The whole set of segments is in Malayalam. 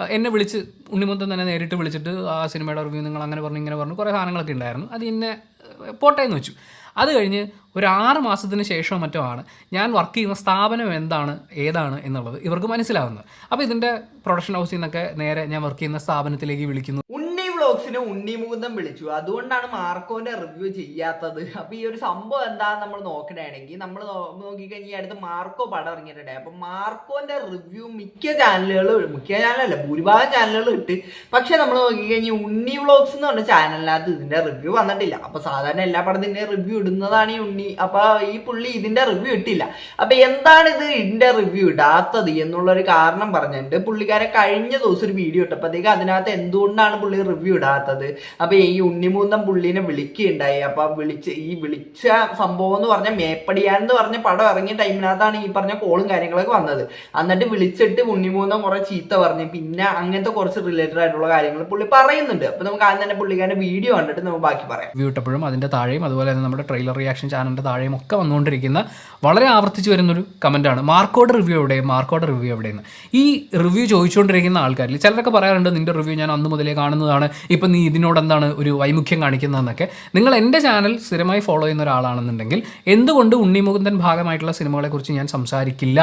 എന്നെ വിളിച്ച് ഉണ്ണിമുത്തൻ തന്നെ നേരിട്ട് വിളിച്ചിട്ട് ആ സിനിമയുടെ റിവ്യൂ നിങ്ങൾ അങ്ങനെ പറഞ്ഞു ഇങ്ങനെ പറഞ്ഞു കുറേ സാധനങ്ങളൊക്കെ ഉണ്ടായിരുന്നു. അത് ഏഹ്, പോട്ടെ എന്ന് വെച്ചു. അത് കഴിഞ്ഞ് ഒരു ആറ് മാസത്തിന് ശേഷമോ മറ്റോ ആണ് ഞാൻ വർക്ക് ചെയ്യുന്ന സ്ഥാപനം എന്താണ് ഏതാണ് എന്നുള്ളത് ഇവർക്ക് മനസ്സിലാവുന്നത്. അപ്പോൾ ഇതിന്റെ പ്രൊഡക്ഷൻ ഹൗസിൽ നിന്നൊക്കെ നേരെ ഞാൻ വർക്ക് ചെയ്യുന്ന സ്ഥാപനത്തിലേക്ക് വിളിക്കുന്നു. ഉണ്ണി വ്ളോഗ്സിന് ഉണ്ണി മുകുന്ദം വിളിച്ചു. അതുകൊണ്ടാണ് മാർക്കോന്റെ റിവ്യൂ ചെയ്യാത്തത്. അപ്പൊ ഈ ഒരു സംഭവം എന്താന്ന് നമ്മൾ നോക്കണമെങ്കിൽ നമ്മൾ നോക്കിക്കഴിഞ്ഞാൽ അടുത്ത് മാർക്കോ പടം ഇറങ്ങിയിട്ടുണ്ട്. അപ്പൊ മാർക്കോന്റെ റിവ്യൂ മിക്ക ചാനലുകളും മിക്ക ചാനലല്ല ഭൂരിഭാഗം ചാനലുകൾ ഇട്ട്. പക്ഷെ നമ്മൾ നോക്കിക്കഴിഞ്ഞാൽ ഉണ്ണി വ്ളോഗ്സ് എന്ന് പറഞ്ഞ ചാനലിനകത്ത് ഇതിന്റെ റിവ്യൂ വന്നിട്ടില്ല. അപ്പൊ സാധാരണ എല്ലാ പടത്തിന്റെ റിവ്യൂ ഇടുന്നതാണ് ഈ ഉണ്ണി. അപ്പൊ ഈ പുള്ളി ഇതിന്റെ റിവ്യൂ ഇട്ടില്ല. അപ്പൊ എന്താണ് ഇത് ഇതിന്റെ റിവ്യൂ ഇടാത്തത് എന്നുള്ളൊരു കാരണം പറഞ്ഞിട്ടുണ്ട്. പുള്ളിക്കാരെ കഴിഞ്ഞ ദിവസം ഒരു വീഡിയോ ഇട്ടപ്പോഴത്തേക്ക് അതിനകത്ത് എന്തുകൊണ്ടാണ് പുള്ളി റിവ്യൂ ഇടാത്തത്? അപ്പൊ ഈ ഉണ്ണിമൂന്തം പുള്ളിനെ വിളിക്കുകയുണ്ടായി. അപ്പൊ വിളിച്ച് ഈ വിളിച്ച സംഭവം എന്ന് പറഞ്ഞ മേപ്പടിയാൻ എന്ന് പറഞ്ഞ പടം ഇറങ്ങിയ ടൈമിനകത്താണ് ഈ പറഞ്ഞ കോളും കാര്യങ്ങളൊക്കെ വന്നത്. എന്നിട്ട് വിളിച്ചിട്ട് ഉണ്ണിമൂന്തം കുറെ ചീത്ത പറഞ്ഞു. പിന്നെ അങ്ങനത്തെ കുറച്ച് റിലേറ്റഡ് ആയിട്ടുള്ള കാര്യങ്ങൾ പുള്ളി പറയുന്നുണ്ട്. അപ്പൊ നമുക്ക് ആദ്യം തന്നെ പുള്ളിക്കാരുടെ വീഡിയോ കണ്ടിട്ട് നമുക്ക് ബാക്കി പറയാം. വീട്ടപ്പോഴും അതിന്റെ താഴെയും അതുപോലെ തന്നെ നമ്മുടെ ട്രെയിലർ റിയാക്ഷൻ ചാനലിന്റെ താഴെയും ഒക്കെ വന്നുകൊണ്ടിരിക്കുന്ന വളരെ ആവർത്തിച്ച് വരുന്നൊരു കമന്റാണ് മാർക്കോട് റിവ്യൂ എവിടെ മാർക്കോട് റിവ്യൂ എവിടെയെന്ന്. ഈ റിവ്യൂ ചോദിച്ചുകൊണ്ടിരിക്കുന്ന ആൾക്കാരിൽ ചിലരൊക്കെ പറയാറുണ്ട് നിന്റെ റിവ്യൂ ഞാൻ അന്ന് മുതലേ കാണുന്നതാണ്. ഇപ്പം നീ ഇതിനോട് എന്താണ് ഒരു വൈമുഖ്യം കാണിക്കുന്നതെന്നൊക്കെ. നിങ്ങൾ എന്റെ ചാനൽ സ്ഥിരമായി ഫോളോ ചെയ്യുന്ന ഒരാളാണെന്നുണ്ടെങ്കിൽ എന്തുകൊണ്ട് ഉണ്ണിമുകുന്ദൻ ഭാഗമായിട്ടുള്ള സിനിമകളെക്കുറിച്ച് ഞാൻ സംസാരിക്കില്ല?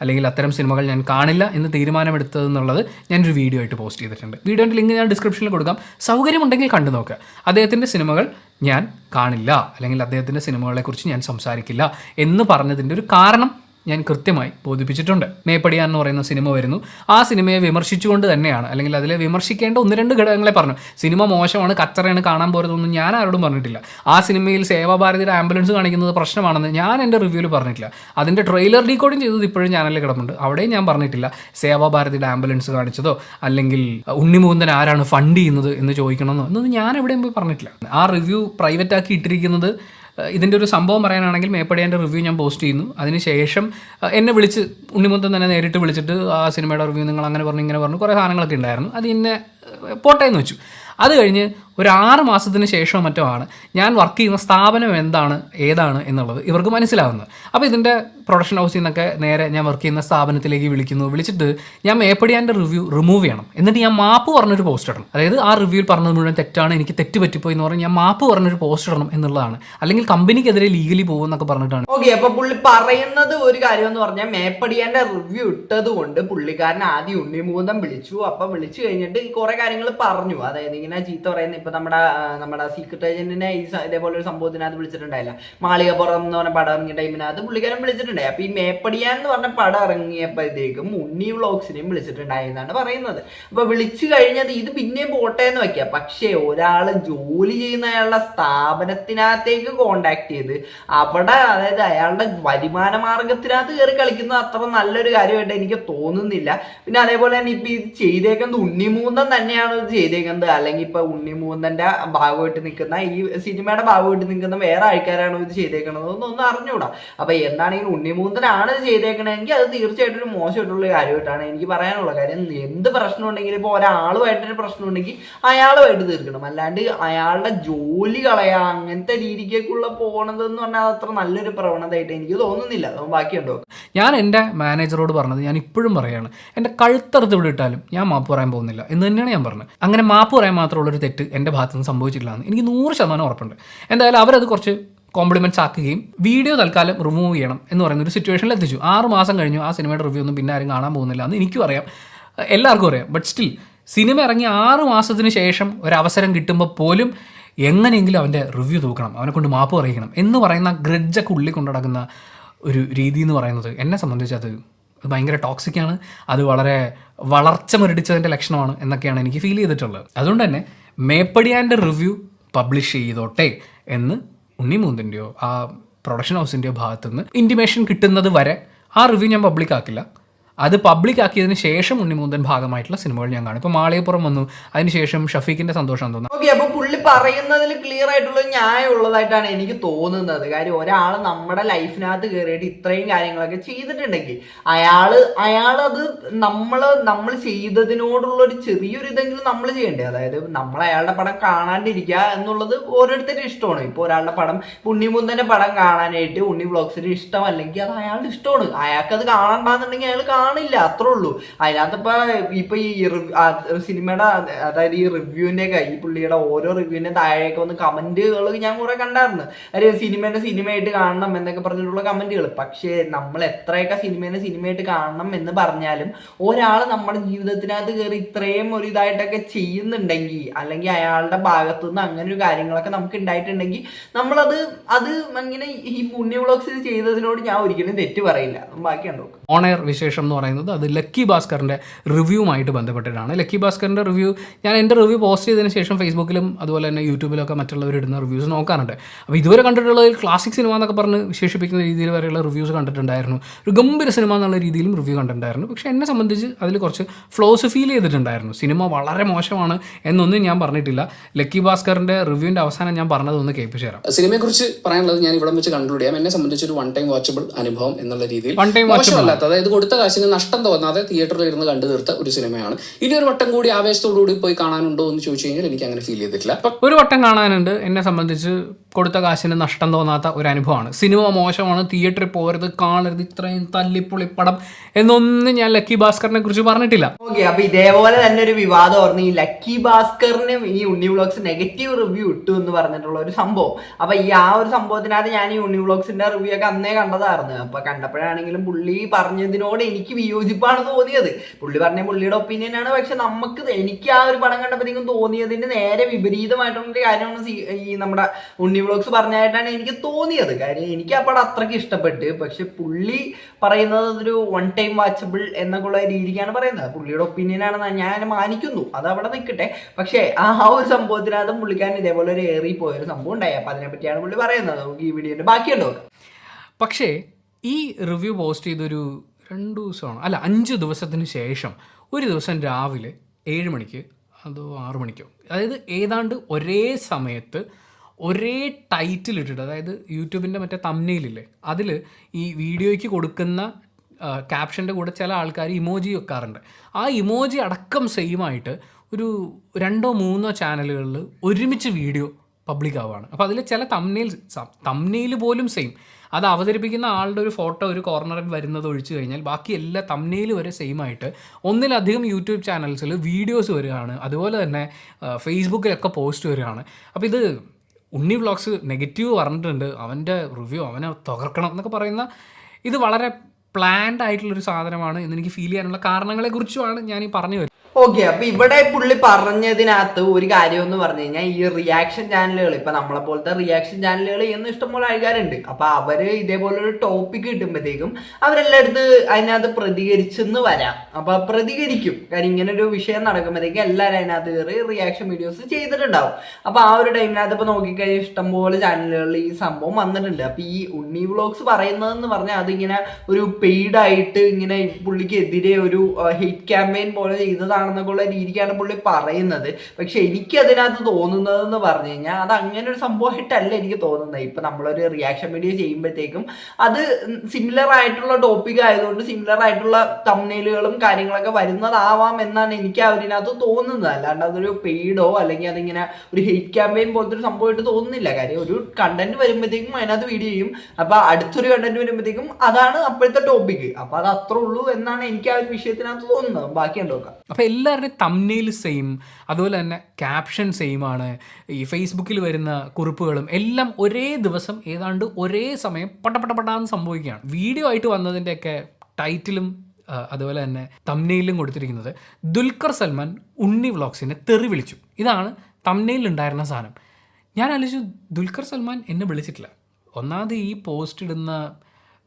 അല്ലെങ്കിൽ അത്തരം സിനിമകൾ ഞാൻ കാണില്ല എന്ന് തീരുമാനമെടുത്തതെന്നുള്ളത് ഞാനൊരു വീഡിയോ ആയിട്ട് പോസ്റ്റ് ചെയ്തിട്ടുണ്ട്. വീഡിയോന്റെ ലിങ്ക് ഞാൻ ഡിസ്ക്രിപ്ഷനിൽ കൊടുക്കാം. സൗകര്യമുണ്ടെങ്കിൽ കണ്ടു നോക്കുക അദ്ദേഹത്തിന്റെ സിനിമകൾ ഞാൻ കാണില്ല. അല്ലെങ്കിൽ അദ്ദേഹത്തിന്റെ സിനിമകളെക്കുറിച്ച് ഞാൻ സംസാരിക്കില്ല എന്ന് പറഞ്ഞതിന്റെ ഒരു കാരണം ഞാൻ കൃത്യമായി ബോധിപ്പിച്ചിട്ടുണ്ട്. മേപ്പടിയാൻ എന്ന് പറയുന്ന സിനിമ വരുന്നു. ആ സിനിമയെ വിമർശിച്ചുകൊണ്ട് തന്നെയാണ്. അല്ലെങ്കിൽ അതിലെ വിമർശിക്കേണ്ട ഒന്ന് രണ്ട് ഘടകങ്ങളെ പറഞ്ഞു. സിനിമ മോശമാണ് കച്ചറയാണ് കാണാൻ പോരുന്നതൊന്നും ഞാൻ ആരോടും പറഞ്ഞിട്ടില്ല. ആ സിനിമയിൽ സേവാഭാരതിയുടെ ആംബുലൻസ് കാണിക്കുന്നത് പ്രശ്നമാണെന്ന് ഞാൻ എന്റെ റിവ്യൂവിൽ പറഞ്ഞിട്ടില്ല. അതിന്റെ ട്രെയിലർ ഡീകോഡിങ് ചെയ്തത് ഇപ്പോഴും ചാനലിൽ കിടപ്പുണ്ട്. അവിടെയും ഞാൻ പറഞ്ഞിട്ടില്ല. സേവാഭാരതിയുടെ ആംബുലൻസ് കാണിച്ചതോ അല്ലെങ്കിൽ ഉണ്ണിമുകുന്ദൻ ആരാണ് ഫണ്ട് ചെയ്യുന്നത് എന്ന് ചോദിക്കണമെന്നോ എന്നൊന്നും ഞാൻ എവിടെയും പോയി പറഞ്ഞിട്ടില്ല. ആ റിവ്യൂ പ്രൈവറ്റ് ആക്കി ഇട്ടിരിക്കുന്നത് ഇതിന്റെ ഒരു സംഭവം പറയാനാണെങ്കിൽ മേപ്പടിയാന്റെ റിവ്യൂ ഞാൻ പോസ്റ്റ് ചെയ്യുന്നു. അതിനുശേഷം എന്നെ വിളിച്ച് ഉണ്ണിമുത്തം തന്നെ നേരിട്ട് വിളിച്ചിട്ട് ആ സിനിമയുടെ റിവ്യൂ നിങ്ങൾ അങ്ങനെ പറഞ്ഞു ഇങ്ങനെ പറഞ്ഞു കുറേ സാധനങ്ങളൊക്കെ ഉണ്ടായിരുന്നു. അത് എന്നെ ഏഹ് പോട്ടെ എന്ന് വെച്ചു. അത് കഴിഞ്ഞ് ഒരു ആറ് മാസത്തിന് ശേഷമോ മറ്റോ ആണ് ഞാൻ വർക്ക് ചെയ്യുന്ന സ്ഥാപനം എന്താണ് ഏതാണ് എന്നുള്ളത് ഇവർക്ക് മനസ്സിലാവുന്നത്. അപ്പോൾ ഇതിന്റെ പ്രൊഡക്ഷൻ ഹൗസിൽ നിന്നൊക്കെ നേരെ ഞാൻ വർക്ക് ചെയ്യുന്ന സ്ഥാപനത്തിലേക്ക് വിളിക്കുന്നു. വിളിച്ചിട്ട് ഞാൻ മേപ്പടിയാന്റെ റിവ്യൂ റിമൂവ് ചെയ്യണം. എന്നിട്ട് ഞാൻ മാപ്പ് പറഞ്ഞൊരു പോസ്റ്റ് ഇടണം. അതായത് ആ റിവ്യൂവിൽ പറഞ്ഞത് മുഴുവൻ തെറ്റാണ് എനിക്ക് തെറ്റ് പറ്റിപ്പോയി എന്ന് പറഞ്ഞ് ഞാൻ മാപ്പ് പറഞ്ഞൊരു പോസ്റ്റ് ഇടണം എന്നുള്ളതാണ്. അല്ലെങ്കിൽ കമ്പനിക്കെതിരെ ലീഗലി പോകുമെന്നൊക്കെ പറഞ്ഞിട്ടാണ്. ഓക്കെ അപ്പോൾ പുള്ളി പറയുന്നത് ഒരു കാര്യം എന്ന് പറഞ്ഞാൽ മേപ്പടിയാന്റെ റിവ്യൂ ഇട്ടത് കൊണ്ട് പുള്ളിക്കാരൻ ആദ്യം ഉണ്ണിമൂന്നം വിളിച്ചു. അപ്പം വിളിച്ചു കഴിഞ്ഞിട്ട് കുറെ കാര്യങ്ങൾ പറഞ്ഞു. അതായത് ഇങ്ങനെ ചീത്ത പറയുന്ന ഇപ്പൊ നമ്മുടെ നമ്മുടെ സീക്രട്ട് ഏജന്റിനെ ഈ ഇതേപോലെ ഒരു സംഭവത്തിനകത്ത് വിളിച്ചിട്ടുണ്ടായില്ല. മാളികപ്പുറം എന്ന് പറഞ്ഞ പടം ഇറങ്ങിയ ടൈമിനകത്ത് പുള്ളിക്കാരൻ വിളിച്ചിട്ടുണ്ടായി. അപ്പൊ ഈ മേപ്പടിയാൻ എന്ന് പറഞ്ഞ പടം ഇറങ്ങിയപ്പോഴത്തേക്കും ഉണ്ണി വ്ളോഗ്സിനെയും വിളിച്ചിട്ടുണ്ടായി എന്നാണ് പറയുന്നത്. അപ്പൊ വിളിച്ചു കഴിഞ്ഞത് ഇത് പിന്നെയും പോട്ടെ എന്ന് വെക്കാം. പക്ഷേ ഒരാൾ ജോലി ചെയ്യുന്ന അയാളുടെ സ്ഥാപനത്തിനകത്തേക്ക് കോണ്ടാക്ട് ചെയ്ത് അവിടെ അതായത് അയാളുടെ വരുമാന മാർഗത്തിനകത്ത് കയറി കളിക്കുന്നത് അത്ര നല്ലൊരു കാര്യമായിട്ട് എനിക്ക് തോന്നുന്നില്ല. പിന്നെ അതേപോലെ തന്നെ ഇപ്പൊ ഇത് ചെയ്തേക്കുന്നത് ഉണ്ണിമൂന്നം തന്നെയാണ് ഇത് ചെയ്തേക്കുന്നത്. അല്ലെങ്കിൽ ഇപ്പൊ ഉണ്ണിമൂന്തന്റെ ഭാഗമായിട്ട് നിൽക്കുന്ന ഈ സിനിമയുടെ ഭാഗമായിട്ട് നിൽക്കുന്ന വേറെ ആൾക്കാരാണോ ഇത് ചെയ്തേക്കണത്? എന്നൊന്നും അറിഞ്ഞൂടാ അപ്പൊ എന്താണെങ്കിലും ഉണ്ണിമൂന്തനാണ് ഇത് ചെയ്തേക്കണമെങ്കിൽ അത് തീർച്ചയായിട്ടും ഒരു മോശമായിട്ടുള്ള കാര്യമായിട്ടാണ് എനിക്ക് പറയാനുള്ള കാര്യം എന്ത് പ്രശ്നം ഉണ്ടെങ്കിലും ഇപ്പൊ ഒരാളുമായിട്ടൊരു പ്രശ്നം ഉണ്ടെങ്കിൽ അയാളുമായിട്ട് തീർക്കണം. അല്ലാണ്ട് അയാളുടെ ജോലി കളയാ അങ്ങനത്തെ രീതിക്കേക്കുള്ള പോണത് എന്ന് പറഞ്ഞാൽ അത് അത്ര നല്ലൊരു പ്രവണതയായിട്ട് എനിക്ക് തോന്നുന്നില്ല. ബാക്കിയുണ്ടോ? ഞാൻ എന്റെ മാനേജറോട് പറഞ്ഞത് ഞാൻ ഇപ്പോഴും പറയാണ് എന്റെ കഴുത്തറുത്ത് ഇവിടെ ഞാൻ മാപ്പ് പറയാൻ പോകുന്നില്ല എന്ന് തന്നെയാണ് ഞാൻ പറഞ്ഞത്. അങ്ങനെ മാപ്പ് പറയാൻ മാത്രമുള്ളൊരു തെറ്റ് ഭാഗത്ത് നിന്ന് സംഭവിച്ചിട്ടില്ല എന്ന് എനിക്ക് നൂറ് ശതമാനം ഉറപ്പുണ്ട്. എന്തായാലും അവരത് കുറച്ച് കോംപ്ലിമെന്റ്സ് ആക്കുകയും വീഡിയോ തൽക്കാലം റിമൂവ് ചെയ്യണം എന്ന് പറയുന്ന ഒരു സിറ്റുവേഷനിൽ എത്തിച്ചു. ആറ് മാസം കഴിഞ്ഞു ആ സിനിമയുടെ റിവ്യൂ ഒന്നും പിന്നെ ആരും കാണാൻ പോകുന്നില്ല എന്ന് എനിക്കും അറിയാം. എല്ലാവർക്കും അറിയാം. ബട്ട് സ്റ്റിൽ സിനിമ ഇറങ്ങി ആറ് മാസത്തിന് ശേഷം ഒരു അവസരം കിട്ടുമ്പോൾ പോലും എങ്ങനെയെങ്കിലും അവന്റെ റിവ്യൂ തൂക്കണം അവനെ കൊണ്ട് മാപ്പ് പറയിക്കണം എന്ന് പറയുന്ന ഗ്രഡ്ജൊക്കെ ഉള്ളിൽ കൊണ്ടു നടക്കുന്ന ഒരു രീതി എന്ന് പറയുന്നത് എന്നെ സംബന്ധിച്ച് അത് അത് ഭയങ്കര ടോക്സിക്കാണ് അത് വളരെ വളർച്ച മുരടിച്ചതിന്റെ ലക്ഷണമാണ് എന്നൊക്കെയാണ് എനിക്ക് ഫീൽ ചെയ്തിട്ടുള്ളത്. അതുകൊണ്ട് തന്നെ മേപ്പടിയാന്റെ റിവ്യൂ പബ്ലിഷ് ചെയ്തോട്ടെ എന്ന് ഉണ്ണിമൂന്തിന്റെയോ ആ പ്രൊഡക്ഷൻ ഹൗസിന്റെയോ ഭാഗത്തുനിന്ന് ഇന്റിമേഷൻ കിട്ടുന്നത് വരെ ആ റിവ്യൂ ഞാൻ പബ്ലിക് ആക്കില്ല. അത് പബ്ലിക് ആക്കിയതിന് ശേഷം ഉണ്ണിമൂന്തൻ ഭാഗമായിട്ടുള്ള സിനിമകൾ ഞാൻ കാണും. ഇപ്പോൾ മാളികപ്പുറം വന്നു. അതിനുശേഷം ഷഫീഖിന്റെ സന്തോഷം തോന്നുന്നു ഓക്കെ അപ്പൊ പുള്ളി പറയുന്നതിൽ ക്ലിയർ ആയിട്ടുള്ള ന്യായം ഉള്ളതായിട്ടാണ് എനിക്ക് തോന്നുന്നത്. കാര്യം ഒരാൾ നമ്മുടെ ലൈഫിനകത്ത് കയറിയിട്ട് ഇത്രയും കാര്യങ്ങളൊക്കെ ചെയ്തിട്ടുണ്ടെങ്കിൽ അയാൾ അയാളത് നമ്മൾ നമ്മൾ ചെയ്തതിനോടുള്ള ഒരു ചെറിയൊരു ഇതെങ്കിലും നമ്മൾ ചെയ്യണ്ടേ? അതായത് നമ്മൾ അയാളുടെ പടം കാണാണ്ടിരിക്കുക എന്നുള്ളത് ഓരോരുത്തരും ഇഷ്ടമാണ്. ഇപ്പൊ ഒരാളുടെ പടം ഇപ്പൊ ഉണ്ണിമുന്തന്റെ പടം കാണാനായിട്ട് ഉണ്ണി ബ്ലോഗ്സിന് ഇഷ്ടമല്ലെങ്കിൽ അത് അയാളുടെ ഇഷ്ടമാണ്. അയാൾക്ക് അത് കാണണ്ടെന്നുണ്ടെങ്കിൽ അയാൾ കാണില്ല അത്രേ ഉള്ളൂ. അതിനകത്ത് ഇപ്പൊ ഈ സിനിമയുടെ അതായത് ഈ റിവ്യൂവിന്റെ ഒക്കെ ഈ പുള്ളിയുടെ ഓരോ റിവ്യൂവിന്റെ താഴെയൊക്കെ വന്ന് കമന്റുകൾ ഞാൻ കുറെ കണ്ടായിരുന്നു. അതായത് സിനിമേനെ സിനിമയായിട്ട് കാണണം എന്നൊക്കെ പറഞ്ഞിട്ടുള്ള കമന്റുകൾ പക്ഷേ നമ്മൾ എത്രയൊക്കെ സിനിമേനെ സിനിമയായിട്ട് കാണണം എന്ന് പറഞ്ഞാലും ഒരാൾ നമ്മുടെ ജീവിതത്തിനകത്ത് കയറി ഇത്രയും ഒരു ഇതായിട്ടൊക്കെ ചെയ്യുന്നുണ്ടെങ്കിൽ അല്ലെങ്കിൽ അയാളുടെ ഭാഗത്തുനിന്ന് അങ്ങനെ ഒരു കാര്യങ്ങളൊക്കെ നമുക്ക് ഉണ്ടായിട്ടുണ്ടെങ്കിൽ നമ്മളത് അത് അങ്ങനെ ഈ പുണ്യ വ്ളോഗ്സ് ചെയ്തതിനോട് ഞാൻ ഒരിക്കലും തെറ്റ് പറയില്ല. ബാക്കി ഉണ്ടോ ഓണർ വിശേഷം എന്ന് പറയുന്നത് അത് ലക്കി ഭാസ്കറിന്റെ റിവ്യൂവുമായിട്ട് ബന്ധപ്പെട്ടിട്ടാണ്. ലക്കി ഭാസ്കറിന്റെ റിവ്യൂ ഞാൻ എന്റെ റിവ്യൂ പോസ്റ്റ് ചെയ്തതിന് ശേഷം ഫേസ്ബുക്കിലും അതുപോലെ തന്നെ യൂട്യൂബിലൊക്കെ മറ്റുള്ളവർ ഇടുന്ന റിവ്യൂസ് നോക്കാറുണ്ട്. അപ്പോൾ ഇതുവരെ കണ്ടിട്ടുള്ളതിൽ ക്ലാസിക് സിനിമ എന്നൊക്കെ പറഞ്ഞ് വിശേഷിപ്പിക്കുന്ന രീതിയിൽ വരെയുള്ള റിവ്യൂസ് കണ്ടിട്ടുണ്ടായിരുന്നു. ഒരു ഗംഭീര സിനിമ എന്നുള്ള രീതിയിലും റിവ്യൂ കണ്ടിട്ടുണ്ടായിരുന്നു. പക്ഷേ എന്നെ സംബന്ധിച്ച് അതിൽ കുറച്ച് ഫ്ലോസ് ഫീൽ ചെയ്തിട്ടുണ്ടായിരുന്നു. സിനിമ വളരെ മോശമാണ് എന്നൊന്നും ഞാൻ പറഞ്ഞിട്ടില്ല. ലക്കി ഭാസ്കറിന്റെ റിവ്യൂവിന്റെ അവസാനം ഞാൻ പറഞ്ഞതൊന്ന് കേൾപ്പിച്ചു തരാം സിനിമയെക്കുറിച്ച് പറയാനുള്ളത് ഞാൻ ഇവിടെ വെച്ച് കൺക്ലൂഡ് ചെയ്യാം. എന്നെ സംബന്ധിച്ച് ഒരു വൺ ടൈം വാച്ചബിൾ അനുഭവം എന്നുള്ള രീതിയിൽ വൺ ടൈം വാച്ചബിൾ അല്ലാത്ത അതായത് കൊടുത്ത കാശിന് നഷ്ടം തോന്നാതെ തിയേറ്ററിൽ ഇരുന്ന് കണ്ടു തീർത്ത ഒരു സിനിമയാണ്. ഇനി ഒരു വട്ടം കൂടി ആവേശത്തോടു കൂടി പോയി കാണാനുണ്ടോ എന്ന് ചോദിച്ചു കഴിഞ്ഞാൽ എനിക്ക് അങ്ങനെ ഫീൽ ചെയ്തിട്ടില്ല. ഒരു വട്ടം കാണാനുണ്ട്. എന്നെ സംബന്ധിച്ച് കൊടുത്ത കാശിന് നഷ്ടം തോന്നാത്ത ഒരു അനുഭവമാണ് സിനിമ മോശമാണ് തിയേറ്ററിൽ പോകരുത് കാണരുത് ഇത്രയും തല്ലിപ്പൊളി പടം എന്നൊന്നും ഞാൻ ലക്കി ഭാസ്കറിനെ കുറിച്ച് പറഞ്ഞിട്ടില്ല. ഓക്കെ അപ്പൊ ഇതേപോലെ തന്നെ ഒരു വിവാദം ഓർന്ന് ഈ ലക്കി ഭാസ്കറിനും ഈ ഉണ്ണി വ്ളോഗ്സ് നെഗറ്റീവ് റിവ്യൂ ഇട്ടു എന്ന് പറഞ്ഞിട്ടുള്ള ഒരു സംഭവം. അപ്പൊ ഈ ആ ഒരു സംഭവത്തിനകത്ത് ഞാൻ ഈ ഉണ്ണി വ്ളോഗ്സിന്റെ റിവ്യൂ ഒക്കെ അന്നേ കണ്ടതായിരുന്നു. അപ്പൊ കണ്ടപ്പോഴാണെങ്കിലും പുള്ളി പറഞ്ഞതിനോട് എനിക്ക് വിയോജിപ്പാണ് തോന്നിയത്. പുള്ളി പറഞ്ഞ പുള്ളിയുടെ ഒപ്പീനിയൻ ആണ്. പക്ഷെ നമുക്ക് എനിക്ക് ആ ഒരു പടം കണ്ടപ്പോഴത്തേക്കും തോന്നിയതിന്റെ നേരെ വിപരീതമായിട്ടുള്ള കാര്യമാണ് ഈ നമ്മുടെ ഉണ്ണി വ്ളോഗ്സ് പറഞ്ഞായിട്ടാണ് എനിക്ക് തോന്നിയത്. കാര്യം എനിക്ക് ആ പടം അത്രയ്ക്ക് ഇഷ്ടപ്പെട്ട്. പക്ഷെ പുള്ളി പറയുന്നത് ഒരു വൺ ടൈം വാച്ചബിൾ എന്നൊക്കെയുള്ള രീതിക്കാണ് പറയുന്നത്. പുള്ളിയുടെ ഒപ്പീനിയൻ ആണ് ഞാൻ മാനിക്കുന്നു. അത് അവിടെ നിൽക്കട്ടെ പക്ഷേ ആ ഒരു സംഭവത്തിനകത്ത് പുള്ളിക്കാരൻ ഇതേപോലെ ഒരു ഏറി പോയൊരു സംഭവം ഉണ്ടായി. അപ്പൊ അതിനെ പറ്റിയാണ് പുള്ളി പറയുന്നത്. നമുക്ക് ഈ വീഡിയോന്റെ ബാക്കിയുണ്ടോ പക്ഷേ ഈ റിവ്യൂ പോസ്റ്റ് ചെയ്തൊരു രണ്ട് ദിവസമാണ്. അല്ല അഞ്ച് ദിവസത്തിന് ശേഷം. ഒരു ദിവസം രാവിലെ ഏഴ് മണിക്ക് അതോ ആറു മണിക്കോ? അതായത് ഏതാണ്ട് ഒരേ സമയത്ത് ഒരേ ടൈറ്റിൽ ഇട്ടിട്ട് അതായത് യൂട്യൂബിന്റെ മറ്റേ തമ്നയിലില്ലേ അതിൽ ഈ വീഡിയോയ്ക്ക് കൊടുക്കുന്ന ക്യാപ്ഷന്റെ കൂടെ ചില ആൾക്കാർ ഇമോജി വെക്കാറുണ്ട്. ആ ഇമോജി അടക്കം സെയിമായിട്ട് ഒരു രണ്ടോ മൂന്നോ ചാനലുകളിൽ ഒരുമിച്ച് വീഡിയോ പബ്ലിക് ആവുകയാണ് അപ്പോൾ അതിൽ ചില തമ്നെയിൽ തമ്നെയിൽ പോലും സെയിം അത് അവതരിപ്പിക്കുന്ന ആളുടെ ഒരു ഫോട്ടോ ഒരു കോർണറിൽ വരുന്നത് ഒഴിച്ചു കഴിഞ്ഞാൽ ബാക്കി എല്ലാ തമ്നെയിൽ വരെ സെയിം ആയിട്ട് ഒന്നിലധികം യൂട്യൂബ് ചാനൽസിൽ വീഡിയോസ് വരികയാണ്. അതുപോലെ തന്നെ ഫേസ്ബുക്കിലൊക്കെ പോസ്റ്റ് വരികയാണ്. അപ്പോൾ ഇത് ഉണ്ണി വ്ളോഗ്സ് നെഗറ്റീവ് പറഞ്ഞിട്ടുണ്ട്. അവന്റെ റിവ്യൂ അവനെ തകർക്കണം എന്നൊക്കെ പറയുന്ന ഇത് വളരെ പ്ലാൻഡ് ആയിട്ടുള്ളൊരു സാധനമാണ് എന്ന് എനിക്ക് ഫീൽ ചെയ്യാനുള്ള കാരണങ്ങളെക്കുറിച്ചുമാണ് ഞാൻ ഈ പറഞ്ഞു വരുന്നത്. ഓക്കെ അപ്പൊ ഇവിടെ പുള്ളി പറഞ്ഞതിനകത്ത് ഒരു കാര്യം എന്ന് പറഞ്ഞു കഴിഞ്ഞാൽ ഈ റിയാക്ഷൻ ചാനലുകൾ ഇപ്പൊ നമ്മളെ പോലത്തെ റിയാക്ഷൻ ചാനലുകൾ എന്ന് ഇഷ്ടംപോലെ ആൾക്കാരുണ്ട്. അപ്പൊ അവർ ഇതേപോലെ ഒരു ടോപ്പിക് കിട്ടുമ്പോഴത്തേക്കും അവരെല്ലായിടത്ത് അതിനകത്ത് പ്രതികരിച്ചെന്ന് വരാം. അപ്പൊ പ്രതികരിക്കും. കാര്യം ഇങ്ങനെ ഒരു വിഷയം നടക്കുമ്പോഴത്തേക്കും എല്ലാവരും അതിനകത്ത് കയറി റിയാക്ഷൻ വീഡിയോസ് ചെയ്തിട്ടുണ്ടാവും. അപ്പൊ ആ ഒരു ടൈമിനകത്ത് ഇപ്പൊ നോക്കിക്കഴിഞ്ഞാൽ ഇഷ്ടംപോലെ ചാനലുകളിൽ ഈ സംഭവം വന്നിട്ടുണ്ട്. അപ്പൊ ഈ ഉണ്ണി വ്ളോഗ്സ് പറയുന്നതെന്ന് പറഞ്ഞാൽ അതിങ്ങനെ ഒരു പെയ്ഡായിട്ട് ഇങ്ങനെ പുള്ളിക്കെതിരെ ഒരു ഹെയ്റ്റ് ക്യാമ്പയിൻ പോലെ ചെയ്തതാണെന്നൊക്കെ ഉള്ള രീതിക്കാണ് പുള്ളി പറയുന്നത്. പക്ഷെ എനിക്ക് അതിനകത്ത് തോന്നുന്നതെന്ന് പറഞ്ഞു കഴിഞ്ഞാൽ അത് അങ്ങനെ ഒരു സംഭവമായിട്ടല്ല എനിക്ക് തോന്നുന്നത്. ഇപ്പൊ നമ്മളൊരു റിയാക്ഷൻ വീഡിയോ ചെയ്യുമ്പോഴത്തേക്കും അത് സിമിലർ ആയിട്ടുള്ള ടോപ്പിക് ആയതുകൊണ്ട് സിമിലർ ആയിട്ടുള്ള തമ്മിലുകളും കാര്യങ്ങളൊക്കെ വരുന്നതാവാം എന്നാണ് എനിക്ക് അതിനകത്ത് തോന്നുന്നത്. അല്ലാണ്ട് അതൊരു പെയ്ഡോ അല്ലെങ്കിൽ അതിങ്ങനെ ഒരു ഹെയ്റ്റ് ക്യാമ്പയിൻ പോലത്തെ ഒരു സംഭവമായിട്ട് തോന്നുന്നില്ല. കാര്യം ഒരു കണ്ടന്റ് വരുമ്പോഴത്തേക്കും അതിനകത്ത് വീഡിയോ ചെയ്യും. അപ്പൊ അടുത്തൊരു കണ്ടന്റ് വരുമ്പോഴത്തേക്കും അതാണ് അപ്പോഴത്തെ ടോപ്പിക് അപ്പൊ അത് അത്രേ ഉള്ളൂ എന്നാണ് എനിക്ക് ആ ഒരു വിഷയത്തിനകത്ത് തോന്നുന്നത്. ബാക്കി നോക്കാം. അപ്പോൾ എല്ലാവരുടെയും തമ്നയിൽ സെയിം അതുപോലെ തന്നെ ക്യാപ്ഷൻ സെയിം ആണ്. ഈ ഫേസ്ബുക്കിൽ വരുന്ന കുറിപ്പുകളും എല്ലാം ഒരേ ദിവസം ഏതാണ്ട് ഒരേ സമയം പട്ടപ്പെട്ടപ്പെട്ടാന്ന് സംഭവിക്കുകയാണ്. വീഡിയോ ആയിട്ട് വന്നതിന്റെയൊക്കെ ടൈറ്റിലും അതുപോലെ തന്നെ തമ്നയിലും കൊടുത്തിരിക്കുന്നത് ദുൽഖർ സൽമാൻ ഉണ്ണി വ്ളോഗ്സിനെ തെറി വിളിച്ചു. ഇതാണ് തമ്നയിലുണ്ടായിരുന്ന സാധനം. ഞാൻ ആലോചിച്ചു ദുൽഖർ സൽമാൻ എന്നെ വിളിച്ചിട്ടില്ല. ഒന്നാമത് ഈ പോസ്റ്റ് ഇടുന്ന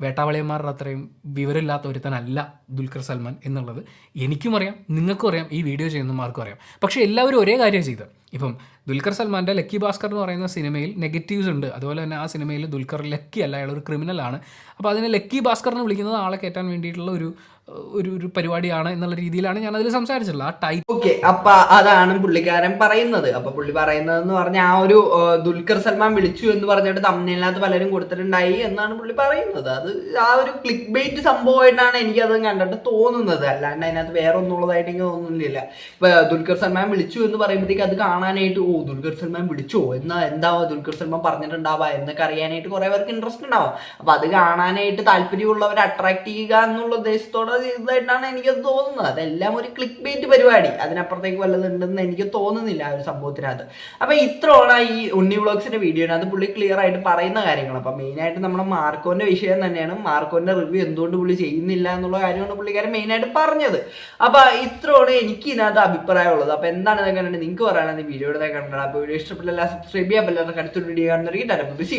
വേട്ടാവളിയന്മാരുടെ അത്രയും വിവരമില്ലാത്ത ഒരുത്തനല്ല ദുൽഖർ സൽമാൻ എന്നുള്ളത് എനിക്കും അറിയാം നിങ്ങൾക്കും അറിയാം ഈ വീഡിയോ ചെയ്യുന്നവർക്കും അറിയാം. പക്ഷേ എല്ലാവരും ഒരേ കാര്യം ചെയ്തത് ഇപ്പം ദുൽഖർ സൽമാന്റെ ലക്കി ഭാസ്കർ എന്ന് പറയുന്ന സിനിമയിൽ നെഗറ്റീവ്സ് ഉണ്ട്. അതുപോലെ തന്നെ ആ സിനിമയിൽ ദുൽഖർ ലക്കി അല്ല അയാൾ ഒരു ക്രിമിനലാണ് അപ്പോൾ അതിനെ ലക്കി ഭാസ്കർ എന്ന് വിളിക്കുന്നത് ആളെ കയറ്റാൻ വേണ്ടിയിട്ടുള്ള ഒരു ഒരു ഒരു പരിപാടിയാണ് എന്നുള്ള രീതിയിലാണ് ഞാൻ അതിൽ സംസാരിച്ചിട്ടുള്ളത്. ആ ടൈപ്പ് ഓക്കെ അപ്പൊ അതാണ് പുള്ളിക്കാരൻ പറയുന്നത്. അപ്പൊ പുള്ളി പറയുന്നത് എന്ന് പറഞ്ഞാൽ ആ ഒരു ദുൽഖർ സൽമാൻ വിളിച്ചു എന്ന് പറഞ്ഞിട്ട് തമ്മിലിനകത്ത് പലരും കൊടുത്തിട്ടുണ്ടായി എന്നാണ് പുള്ളി പറയുന്നത്. അത് ആ ഒരു ക്ലിക്ക് ബെയ്റ്റ് സംഭവമായിട്ടാണ് എനിക്ക് അത് കണ്ടിട്ട് തോന്നുന്നത്. അല്ലാണ്ട് അതിനകത്ത് വേറെ ഒന്നുള്ളതായിട്ട് എനിക്ക് തോന്നുന്നില്ല. ഇപ്പൊ ദുൽഖർ സൽമാൻ വിളിച്ചു എന്ന് പറയുമ്പോഴത്തേക്ക് അത് കാണാൻ കാണാനായിട്ട് ഓ ദുൽഖർ സൽമാൻ വിളിച്ചോ? എന്നാ എന്താ ദുൽഖർ സൽമാൻ പറഞ്ഞിട്ടുണ്ടാവുക? എന്നൊക്കെ അറിയാനായിട്ട് കുറെ പേർക്ക് ഇൻട്രസ്റ്റ് ഉണ്ടാവും. അപ്പൊ അത് കാണാനായിട്ട് താല്പര്യമുള്ളവരെ അട്രാക്ട് ചെയ്യുക എന്നുള്ള ഉദ്ദേശത്തോടെ ചെയ്തതായിട്ടാണ് എനിക്ക് തോന്നുന്നത്. അതെല്ലാം ഒരു ക്ലിക്ക് ബേറ്റ് പരിപാടി. അതിനപ്പുറത്തേക്ക് വല്ലതുണ്ടെന്ന് എനിക്ക് തോന്നുന്നില്ല ആ ഒരു സംഭവത്തിനകത്ത്. അപ്പൊ ഇത്രയാണ് ഈ ഉണ്ണി വ്ളോഗ്സിന്റെ വീഡിയോനകത്ത് പുള്ളി ക്ലിയർ ആയിട്ട് പറയുന്ന കാര്യങ്ങൾ. അപ്പൊ മെയിൻ ആയിട്ട് നമ്മുടെ മാർക്കോന്റെ വിഷയം തന്നെയാണ്. മാർക്കോന്റെ റിവ്യൂ എന്തുകൊണ്ട് പുള്ളി ചെയ്യുന്നില്ല എന്നുള്ള കാര്യമാണ് പുള്ളിക്കാരൻ മെയിൻ ആയിട്ട് പറഞ്ഞത്. അപ്പൊ ഇത്രയാണ് എനിക്ക് ഇതിനകത്ത് അഭിപ്രായമുള്ളത്. അപ്പൊ എന്താണ് ഇതൊക്കെ നിങ്ങൾക്ക് പറയാനുള്ളത്? വീഡിയോയുടെ കണ്ടാൽ വീഡിയോ ഇഷ്ടപ്പെട്ടില്ല സബ്സ്ക്രൈബ് ചെയ്യാൻ പറ്റില്ല അടുത്തൊരു വീഡിയോ കാണുന്നവർക്ക്